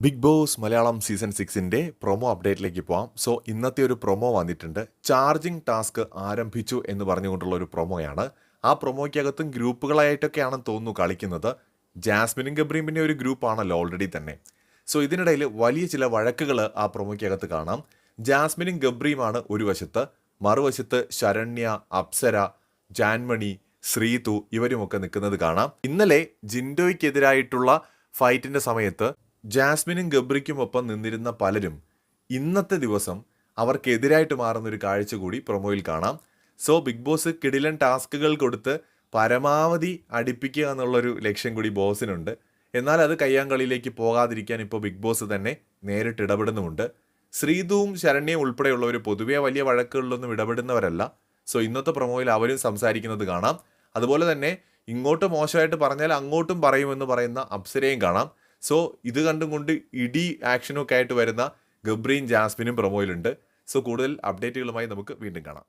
Big boss Malayalam season സിക്സിന്റെ promo അപ്ഡേറ്റിലേക്ക് പോവാം. സോ ഇന്നത്തെ ഒരു പ്രൊമോ വന്നിട്ടുണ്ട്. ചാർജിങ് ടാസ്ക് ആരംഭിച്ചു എന്ന് പറഞ്ഞുകൊണ്ടുള്ള ഒരു പ്രൊമോയാണ്. ആ പ്രൊമോയ്ക്കകത്തും ഗ്രൂപ്പുകളായിട്ടൊക്കെയാണെന്ന് തോന്നുന്നു കളിക്കുന്നത്. ജാസ്മിനും പിന്നെ ഒരു ഗ്രൂപ്പാണല്ലോ ഓൾറെഡി തന്നെ. സോ ഇതിനിടയിൽ വലിയ ചില വഴക്കുകൾ ആ പ്രൊമോയ്ക്കകത്ത് കാണാം. ജാസ്മിനും ഗബ്രീമാണ് ഒരു വശത്ത്. മറുവശത്ത് ശരണ്യ അപ്സര ജാൻമണി ശ്രീതു ഇവരുമൊക്കെ നിൽക്കുന്നത് കാണാം. ഇന്നലെ ജിൻഡോയ്ക്കെതിരായിട്ടുള്ള ഫൈറ്റിന്റെ സമയത്ത് ജാസ്മിനും ഗബ്രിക്കും ഒപ്പം നിന്നിരുന്ന പലരും ഇന്നത്തെ ദിവസം അവർക്കെതിരായിട്ട് മാറുന്ന ഒരു കാഴ്ച കൂടി പ്രൊമോയിൽ കാണാം. സോ ബിഗ് ബോസ് കിടിലൻ ടാസ്കുകൾ കൊടുത്ത് പരമാവധി അടുപ്പിക്കുക എന്നുള്ളൊരു ലക്ഷ്യം കൂടി ബോസിനുണ്ട്. എന്നാൽ അത് കയ്യാങ്കളിയിലേക്ക് പോകാതിരിക്കാൻ ഇപ്പോൾ ബിഗ് ബോസ് തന്നെ നേരിട്ട് ഇടപെടുന്നുമുണ്ട്. ശ്രീതുവും ശരണ്യയും ഉൾപ്പെടെയുള്ളവർ പൊതുവെ വലിയ വഴക്കുകളിലൊന്നും ഇടപെടുന്നവരല്ല. സോ ഇന്നത്തെ പ്രൊമോയിൽ അവരും സംസാരിക്കുന്നത് കാണാം. അതുപോലെ തന്നെ ഇങ്ങോട്ട് മോശമായിട്ട് പറഞ്ഞാൽ അങ്ങോട്ടും പറയുമെന്ന് പറയുന്ന അപ്സരയും കാണാം. സോ ഇത് കണ്ടും കൊണ്ട് ഇടി ആക്ഷനൊക്കെ ആയിട്ട് വരുന്ന ഗബ്രീൻ ജാസ്മിനും പ്രൊമോയിലുണ്ട് സോ കൂടുതൽ അപ്ഡേറ്റുകളുമായി നമുക്ക് വീണ്ടും കാണാം.